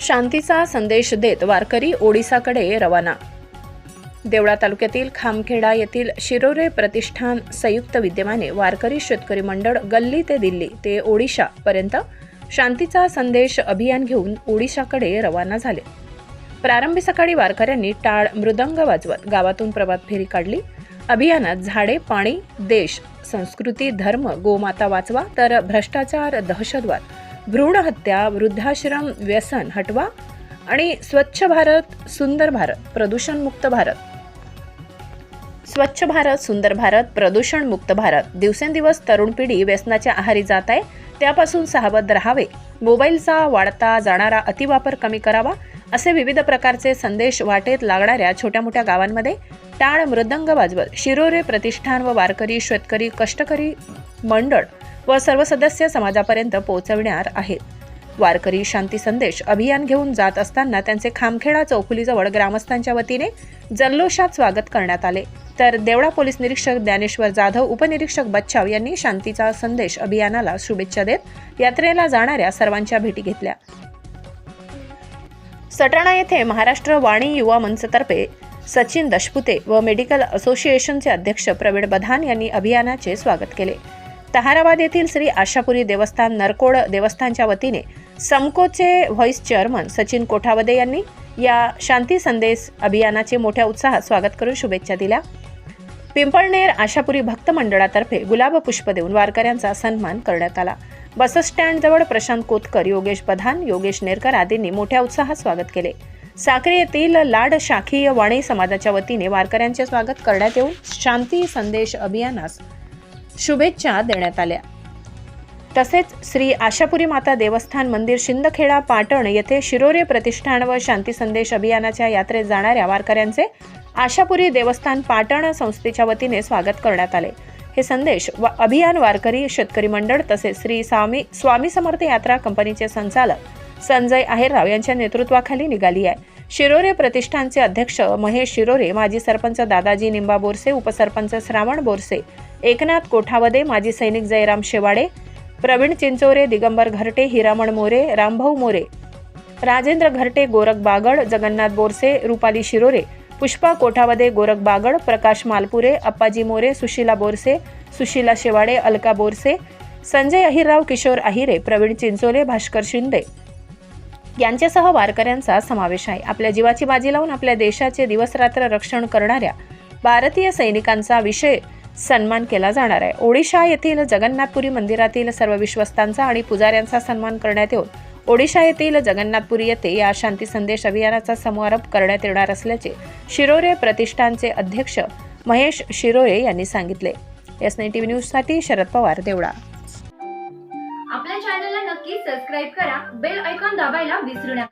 शांतीचा संदेश देत वारकरी ओडिसाकडे रवाना. देवळा तालुक्यातील खामखेडा येथील शिरोरे प्रतिष्ठान संयुक्त विद्यमाने वारकरी शेतकरी मंडळ गल्ली ते दिल्ली ते ओडिशा पर्यंत शांतीचा संदेश अभियान घेऊन ओडिशाकडे रवाना झाले. प्रारंभी सकाळी वारकऱ्यांनी टाळ मृदंग वाजवत गावातून प्रभात फेरी काढली. अभियानात झाडे पाणी देश संस्कृती धर्म गोमाता वाचवा तर भ्रष्टाचार दहशतवाद भ्रूणहत्या वृद्धाश्रम व्यसन हटवा आणि स्वच्छ भारत सुंदर भारत प्रदूषणमुक्त भारत. स्वच्छ भारत सुंदर भारत प्रदूषण मुक्त भारत. दिवसेंदिवस तरुण पिढी व्यसनाच्या आहारी जात आहे. त्यापासून सावध राहावे. मोबाईलचा वाढता जाणारा अतिवापर कमी करावा असे विविध प्रकारचे संदेश वाटेत लागणाऱ्या छोट्या मोठ्या गावांमध्ये टाळ मृदंग वाजवत शिरोरे प्रतिष्ठान व वारकरी शेतकरी कष्टकरी मंडळ व सर्व सदस्य समाजापर्यंत पोहोचविणार आहेत. वारकरी शांती संदेश अभियान घेऊन जात असताना त्यांचे खामखेडा चौफुलीजवळ ग्रामस्थांच्या वतीने जल्लोषात स्वागत करण्यात आले. तर देवळा पोलीस निरीक्षक ज्ञानेश्वर जाधव उपनिरीक्षक बच्चाव यांनी शांतीचा संदेश अभियानाला शुभेच्छा देत यात्रेला जाणाऱ्या सर्वांच्या भेटी घेतल्या. सटाणा येथे महाराष्ट्र वाणी युवा मंचतर्फे सचिन दशपुते व मेडिकल असोसिएशनचे अध्यक्ष प्रवीण बधान यांनी अभियानाचे स्वागत केले. तहाराबाद येथील श्री आशापुरी देवस्थान नरकोड देवस्थानच्या वतीने समकोचे व्हॉइस चेअरमन सचिन कोठावदे यांनी या शांती संदेश अभियानाचे मोठ्या उत्साहात स्वागत करून शुभेच्छा दिल्या. पिंपळनेर आशापुरी भक्त मंडळातर्फे गुलाब पुष्प देऊन वारकऱ्यांचा सन्मान करण्यात आला. बसस्टँडजवळ प्रशांत कोतकर योगेश बधान योगेश नेरकर आदींनी मोठ्या उत्साहात स्वागत केले. साक्री येथील लाड शाखीय वाणी समाजाच्या वतीने वारकऱ्यांचे स्वागत करण्यात येऊन शांती संदेश अभियानास शुभेच्छा देण्यात आल्या. तसेच श्री आशापुरी माता देवस्थान मंदिर शिंदखेडा पाटण येथे शिरोरे प्रतिष्ठान व शांती संदेश अभियानाच्या यात्रेत जाणाऱ्या वारकऱ्यांचे आशापुरी देवस्थान पाटण संस्थेच्या वतीने स्वागत करण्यात आले. हे संदेश व अभियान वारकरी शेतकरी मंडळ तसेच श्री स्वामी स्वामी समर्थ यात्रा कंपनीचे संचालक संजय आहेरराव यांच्या नेतृत्वाखाली निघाली आहे. शिरोरे प्रतिष्ठानचे अध्यक्ष महेश शिरोरे माजी सरपंच दादाजी निंबा बोरसे उपसरपंच श्रावण बोरसे एकनाथ कोठावदे माजी सैनिक जयराम शेवाडे प्रवीण चिंचोरे दिगंबर घरटे हिरामण मोरे रामभाऊ मोरे राजेंद्र घरटे गोरख बागड जगन्नाथ बोरसे रुपाली शिरोरे पुष्पा कोठावदे गोरख बागड प्रकाश मालपुरे अप्पाजी मोरे सुशीला बोरसे सुशीला शेवाडे अलका बोरसे संजय अहिरराव किशोर अहिरे प्रवीण चिंचोले भास्कर शिंदे. यांच्यासह वारकऱ्यांचा समावेश आहे. आपल्या जीवाची बाजी लावून आपल्या देशाचे दिवसरात्र रक्षण करणाऱ्या भारतीय सैनिकांचा विषय सन्मान केला जाणार आहे. ओडिशा येथील जगन्नाथपुरी मंदिरातील सर्व विश्वस्तांचा आणि पुजाऱ्यांचा सन्मान करण्यात येऊन ओडिशा येथील जगन्नाथपुरी येथे या शांती संदेश अभियानाचा समारोप करण्यात येणार असल्याचे शिरोरे प्रतिष्ठानचे अध्यक्ष महेश शिरोरे यांनी सांगितले. एस नाईन टीव्ही न्यूजसाठी शरद पवार देवडा आपल्या चॅनलला नक्की सबस्क्राईब करा. बेल आयकॉन दाबायला विसरू नका.